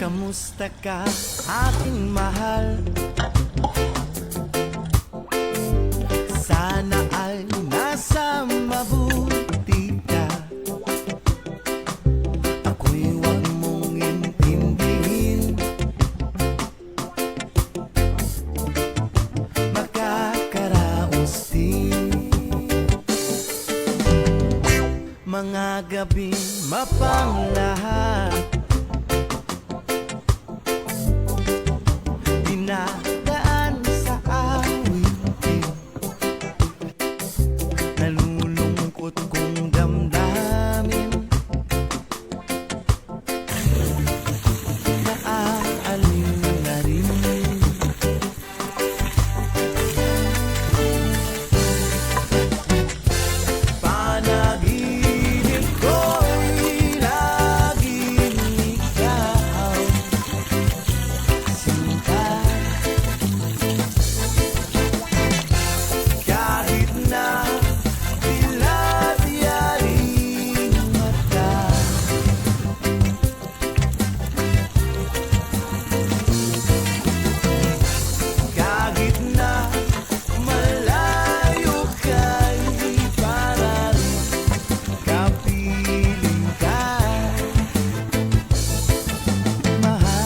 Kamusta ka aking mahal? Sana ay nasa mabuti ka. Ako'y huwag mong intindihin. Makakaraos din. Mga gabi mapanglahat and